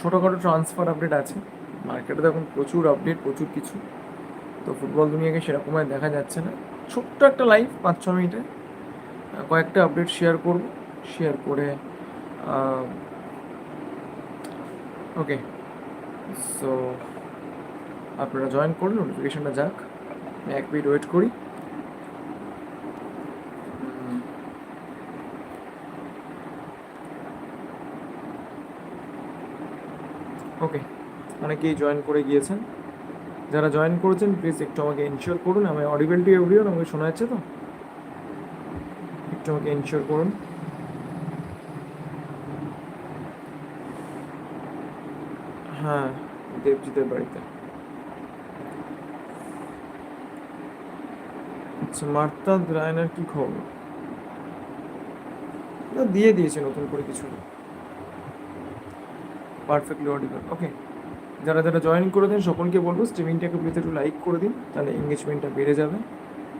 ছোটোখাটো transfer update আছে। মার্কেটে তো এখন প্রচুর আপডেট প্রচুর কিছু। তো ফুটবল দুনিয়াকে সেরকমভাবে দেখা যাচ্ছে না। ছোট্ট একটা লাইভ পাঁচ ছ মিনিটে কয়েকটা আপডেট শেয়ার করব। শেয়ার করে ওকে সো আপনারা জয়েন করুন নোটিফিকেশনটা যাক। আমি এক মিনিট ওয়েট করি ওকে অনেকেই জয়েন করে গিয়েছেন। যারা জয়েন করেছেন প্লিজ একটু আমাকে ইনশিওর করুন। আমি অডিবেল টু এভরিওন আমাকে শোনা যাচ্ছে তো? একটু আমাকে ইনশিওর করুন। হ্যাঁ দেবজিতের বাড়িতে। আচ্ছা মার্তা রায়নার কি খবর? দিয়ে দিয়েছে নতুন করে কিছু। পারফেক্টলি অডিবল ওকে যারা যারা জয়েন করে দিন, সকলকে বলব স্ট্রিমিংটাকে প্লিজ একটু লাইক করে দিন, তাহলে এঙ্গেজমেন্টটা বেড়ে যাবে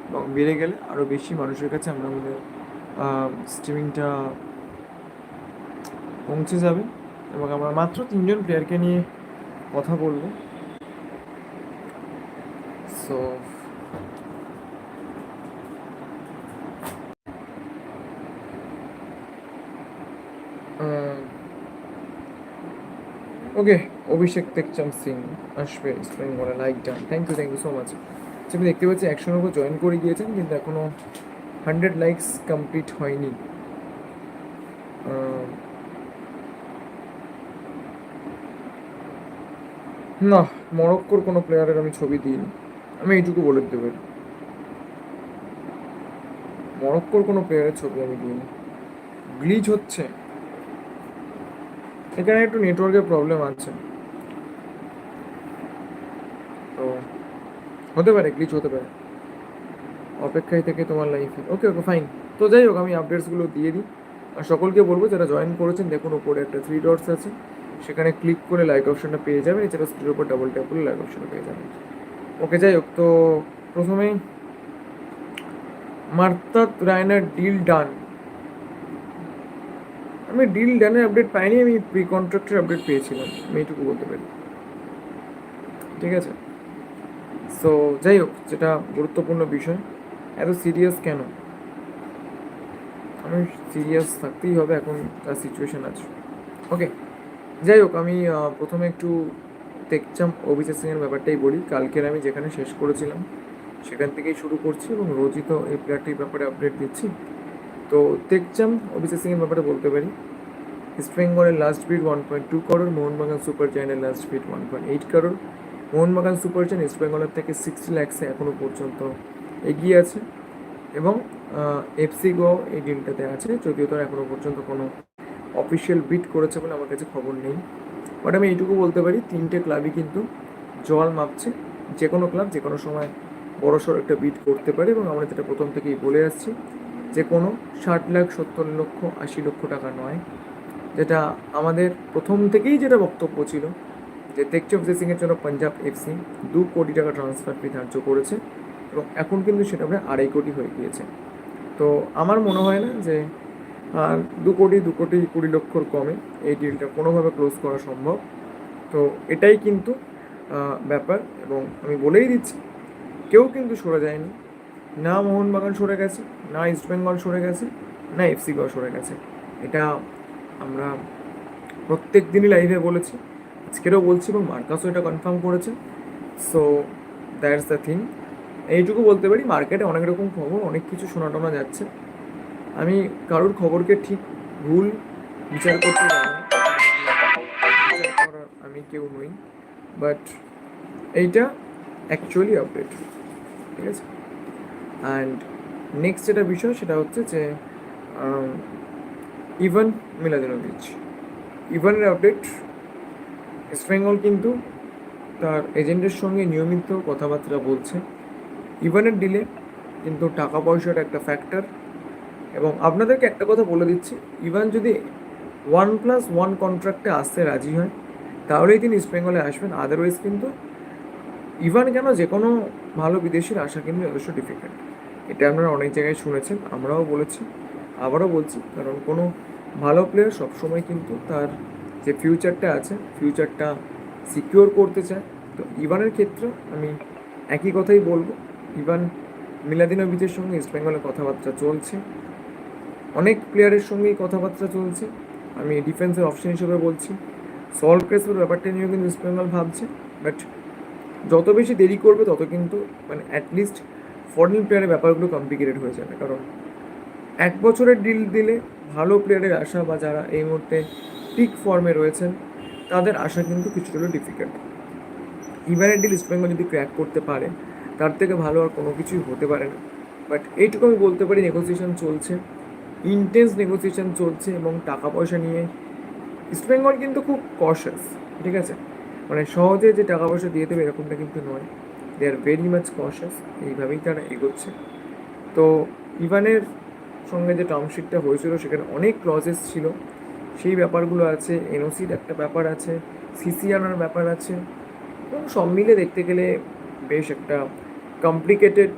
এবং বেড়ে গেলে আরও বেশি মানুষের কাছে আমরা আমাদের স্ট্রিমিংটা পৌঁছে যাবে এবং আমরা মাত্র তিনজন প্লেয়ারকে নিয়ে কথা বলব। সো ওকে, অভিষেক তেকচাম সিং আসবে স্প্রিং বলে like done thank you thank you so much আমি দেখতে পাচ্ছি একশোর উপর জয়েন করে গিয়েছেন, কিন্তু এখনও হান্ড্রেড লাইকস কমপ্লিট হয়নি। না, মরক্কোর কোনো প্লেয়ারের আমি ছবি দিইনি। আমি এইটুকু বলে দিতে পারি। মরক্কোর কোনো প্লেয়ারের ছবি আমি দিইনি। গ্লিচ হচ্ছে। এখানে একটু নেটওয়ার্কের প্রবলেম আছে। তো, হতে পারে গ্লিচ হতে পারে। অপেক্ষায় থেকে তোমার লাইফে ওকে ওকে ফাইন তো যাই হোক, আমি আপডেটসগুলো দিয়ে দিই। আর সকলকে বলব, যারা জয়েন করেছেন, দেখুন, উপরে একটা থ্রি ডটস আছে। সেখানে ক্লিক করে লাইক অপশনটা পেয়ে যাবেন। এছাড়া স্ক্রিনের উপর ডাবল ট্যাপ করলে লাইক অপশনটা পেয়ে যাবেন। ওকে যাই হোক, তো প্রথমেই মার্তাত রায়নার ডিল ডান আমি ডিল ডানের আপডেট পাইনি, আমি প্রি কন্ট্রাক্টের আপডেট পেয়েছিলাম, আমি এইটুকু বলতে পারি। ঠিক আছে? সো যাই হোক, যেটা গুরুত্বপূর্ণ বিষয়, এত সিরিয়াস কেন? আমি সিরিয়াস থাকতেই হবে, এখন তার সিচুয়েশান আছে। ওকে যাই হোক, আমি প্রথমে একটু তেকচাম অভিজিৎ সিংয়ের ব্যাপারটাই বলি। কালকের আমি যেখানে শেষ করেছিলাম, সেখান থেকেই শুরু করছি এবং রোজই তো এই প্লেয়ারটির ব্যাপারে আপডেট দিচ্ছি। তো তেকচাম অভিজিৎ সিংয়ের ব্যাপারে বলতে পারি। ইস্ট বেঙ্গলের last bid one point two crore Mohun Bagan super জায়ান্টের last bid one point eight crore Mohun Bagan super giant East বেঙ্গলের থেকে সিক্সটি ল্যাক্সে এখনও পর্যন্ত এগিয়ে আছে। এবং এফসি গো এই ডিলটাতে আছে, যদিও তার এখনও পর্যন্ত কোনো অফিসিয়াল বিট করেছে বলে আমার কাছে খবর নেই। বাট আমি এইটুকু বলতে পারি, তিনটে ক্লাবই কিন্তু জল মাপছে। যে কোনো ক্লাব যে কোনো সময় বড়সড় একটা বিট করতে পারে এবং আমরা যেটা প্রথম থেকেই বলে আসছি যে কোনো ষাট লাখ, সত্তর লক্ষ, আশি লক্ষ টাকা নয়। যেটা আমাদের প্রথম থেকেই যেটা বক্তব্য ছিল যে টেকচফ সিংয়ের জন্য পাঞ্জাব এফসি দু কোটি টাকা ট্রান্সফার ফি ধার্য করেছে এবং এখন কিন্তু সেটা প্রায় আড়াই কোটি হয়ে গিয়েছে। তো আমার মনে হয় না যে, আর দু কোটি দু কোটি কুড়ি লক্ষর কমে এই ডিলটা কোনোভাবে ক্লোজ করা সম্ভব। তো এটাই কিন্তু ব্যাপার এবং আমি বলেই দিচ্ছি, কেউ কিন্তু সরে যায়নি। না মোহনবাগান সরে গেছে, না ইস্টবেঙ্গল সরে গেছে, না এফসি গোয়া সরে গেছে। এটা আমরা প্রত্যেক দিনই লাইভে বলেছি, আজকেরও বলছি এবং মার্কাসও এটা কনফার্ম করেছে। সো দ্যাটস দ্য থিং এইটুকু বলতে পারি, মার্কেটে অনেক রকম খবর, অনেক কিছু শোনা টোনা যাচ্ছে। আমি কারোর খবরকে ঠিক ভুল বিচার করতে করার আমি কেউ নই। বাট এইটা অ্যাকচুয়ালি আপডেট ঠিক আছে? অ্যান্ড নেক্সট যেটা বিষয় সেটা হচ্ছে যে আম, ইভান মিলাদিনোভিচ ইভানের আপডেট ইস্ট বেঙ্গল কিন্তু তার এজেন্টের সঙ্গে নিয়মিত কথাবার্তা বলছে। ইভানের ডিলে কিন্তু টাকা পয়সার একটা ফ্যাক্টর এবং আপনাদেরকে একটা কথা বলে দিচ্ছি ইভান যদি ওয়ান প্লাস ওয়ান কন্ট্রাক্টে আসতে রাজি হয় তাহলেই তিনি ইস্ট বেঙ্গলে আসবেন। আদারওয়াইজ কিন্তু ইভান কেন যে কোনো ভালো বিদেশির আসা কিন্তু যথেষ্ট ডিফিকাল্ট এটা আপনারা অনেক জায়গায় শুনেছেন, আমরাও বলেছি, আবারও বলছি, কারণ কোনো ভালো প্লেয়ার সবসময় কিন্তু তার যে ফিউচারটা আছে ফিউচারটা সিকিওর করতে চায়। তো ইভানের ক্ষেত্রে আমি একই কথাই বলব, ইভান মিলাদিনোভিচের সঙ্গে ইস্ট বেঙ্গলের কথাবার্তা চলছে, অনেক প্লেয়ারের সঙ্গেই কথাবার্তা চলছে, আমি ডিফেন্সের অপশন হিসেবে বলছি। সল্ট ক্রেসের ব্যাপারটা নিয়েও কিন্তু ইস্ট বেঙ্গল ভাবছে বাট যত বেশি দেরি করবে, তত কিন্তু মানে অ্যাটলিস্ট ফরেন প্লেয়ারের ব্যাপারগুলো কমপ্লিকেটেড হয়ে যাবে। কারণ এক বছরের ডিল দিলে ভালো প্লেয়ারের আশা বা যারা এই মুহূর্তে পিক ফর্মে রয়েছেন, তাদের আশা কিন্তু কিছুটা হলেও ডিফিকাল্ট ইভেনের ডিল ইস্টবেঙ্গল যদি ক্র্যাক করতে পারে, তার থেকে ভালো আর কোনো কিছুই হতে পারে না। বাট এইটুকু আমি বলতে পারি নেগোসিয়েশন চলছে ইন্টেন্স নেগোসিয়েশন চলছে এবং টাকা পয়সা নিয়ে ইস্টবেঙ্গল কিন্তু খুব কশাস ঠিক আছে? মানে সহজে যে টাকা পয়সা দিয়ে দেবে এরকমটা কিন্তু নয়। দে আর ভেরি মাচ কশাস এইভাবেই তারা এগোচ্ছে। তো ইভানের সঙ্গে যে টার্মশিটটা হয়েছিল, সেখানে অনেক ক্লজেস ছিল। সেই ব্যাপারগুলো আছে এনওসির একটা ব্যাপার আছে সিসিআনার ব্যাপার আছে। এবং সব মিলে দেখতে গেলে বেশ একটা complicated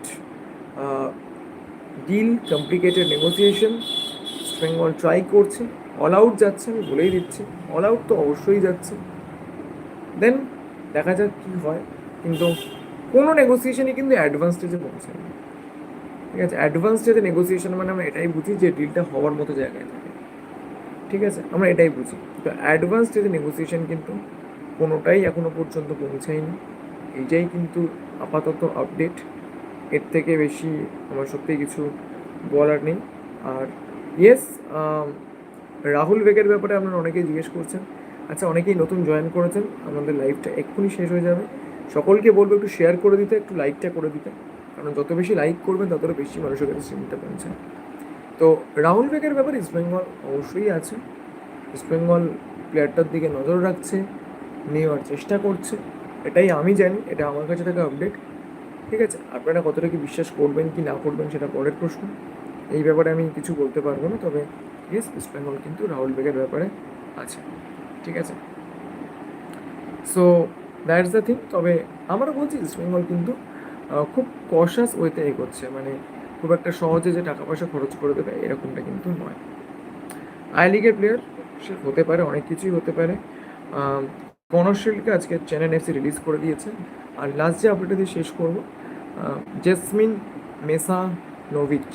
deal complicated negotiation Bengal try করছে। অল আউট যাচ্ছে, আমি বলেই দিচ্ছি। অল আউট তো অবশ্যই যাচ্ছে। দেন দেখা যাক কী হয়। কিন্তু কোনো নেগোসিয়েশনই কিন্তু অ্যাডভান্স স্টেজে পৌঁছায় না। ঠিক আছে? অ্যাডভান্স স্টেজে নেগোসিয়েশন মানে আমরা এটাই বুঝি যে ডিলটা হওয়ার মতো জায়গায় থাকে। ঠিক আছে? আমরা এটাই বুঝি। তো অ্যাডভান্স স্টেজে নেগোসিয়েশন কিন্তু কোনোটাই এখনও পর্যন্ত পৌঁছায়নি। এইটাই কিন্তু আপাতত আপডেট এর থেকে বেশি আমার সত্যিই কিছু বলার নেই। আর ইয়েস রাহুল বেগের ব্যাপারে আপনারা অনেকেই জিজ্ঞেস করছেন। আচ্ছা অনেকেই নতুন জয়েন করেছেন। আমাদের লাইফটা এক্ষুনি শেষ হয়ে যাবে। সকলকে বলব একটু শেয়ার করে দিতে, একটু লাইকটা করে দিতে। কারণ যত বেশি লাইক করবেন ততটা বেশি মানুষের কাছে স্ট্রিমটা পৌঁছে তো রাহুল বেগের ব্যাপারে ইস্টবেঙ্গল অবশ্যই আছে। ইস্টবেঙ্গল প্লেয়ারটার দিকে নজর রাখছে, নেওয়ার চেষ্টা করছে। এটাই আমি জানি, এটা আমার কাছে থাকা আপডেট ঠিক আছে, আপনারা কতটা কি বিশ্বাস করবেন, কি না করবেন, সেটা পরের প্রশ্ন। এই ব্যাপারে আমি কিছু বলতে পারব না, তবে ইয়েস ইস্ট বেঙ্গল কিন্তু রাহুল বেগের ব্যাপারে আছে। ঠিক আছে? সো দ্যাটস দ্য থিং তবে আমরা বলছি ইস্ট বেঙ্গল কিন্তু খুব কশাস ওয়েতে এগোচ্ছে। মানে খুব একটা সহজে যে টাকা পয়সা খরচ করে দেবে, এরকমটা কিন্তু নয়। আই লিগের প্লেয়ার সে হতে পারে, অনেক কিছুই হতে পারে। কনার্শিয়ালকে আজকে চেন্নাই এফসি রিলিজ করে দিয়েছে। আর লাস্ট যে আপডেটটা দিয়ে শেষ করব জেসমিন মেসা নোভিচ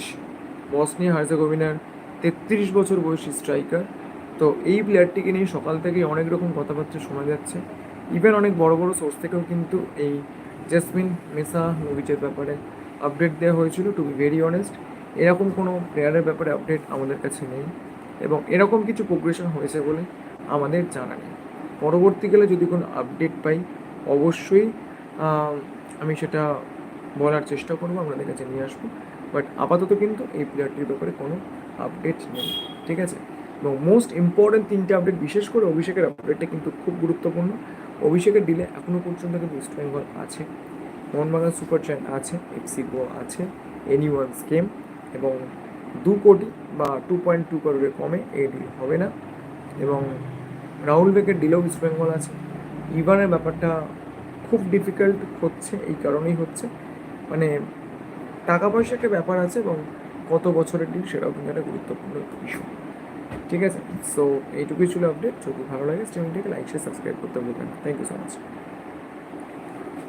বসনিয়া হার্জেগোভিনার তেত্রিশ বছর বয়সী স্ট্রাইকার তো এই প্লেয়ারটিকে নিয়ে সকাল থেকে অনেক রকম কথাবার্তা শোনা যাচ্ছে। ইভেন অনেক বড় বড় সোর্স থেকেও কিন্তু এই জেসমিন মেসা মুভিজের ব্যাপারে আপডেট দেওয়া হয়েছিল টু বি ভেরি অনেস্ট এরকম কোনো প্লেয়ারের ব্যাপারে আপডেট আমাদের কাছে নেই এবং এরকম কিছু প্রোগ্রেশন হয়েছে বলে আমাদের জানা নেই। পরবর্তীকালে যদি কোনো আপডেট পাই, অবশ্যই আমি সেটা বলার চেষ্টা করব, আপনাদের কাছে নিয়ে আসব। বাট আপাতত কিন্তু এই প্লেয়ারটির ব্যাপারে কোনো আপডেট নেই, ঠিক আছে? এবং মোস্ট ইম্পর্টেন্ট তিনটে আপডেট বিশেষ করে অভিষেকের আপডেটটা কিন্তু খুব গুরুত্বপূর্ণ। অভিষেকের ডিলে এখনও পর্যন্ত কিন্তু ইস্ট বেঙ্গল আছে, মোহনবাগান সুপার চ্যান আছে এফসি গোয়া আছে এনি ওয়ান স্কেম এবং দু কোটি বা টু পয়েন্ট টু করোড়ের কমে এই ডিল হবে না এবং রাহুল বেগের ডিলেও ইস্ট বেঙ্গল আছে। ইভানের ব্যাপারটা খুব ডিফিকাল্ট হচ্ছে, এই কারণেই হচ্ছে। মানে টাকা পয়সা একটা ব্যাপার আছে এবং কত বছরের ডিল সেটাও কিন্তু একটা গুরুত্বপূর্ণ ইস্যু ঠিক আছে? সো এইটুকুই ছিল আপডেট যদি ভালো লাগে স্ট্রিমিংটাকে লাইক শেয়ার সাবস্ক্রাইব করতে ভুলবেন থ্যাংক ইউ সো মাচ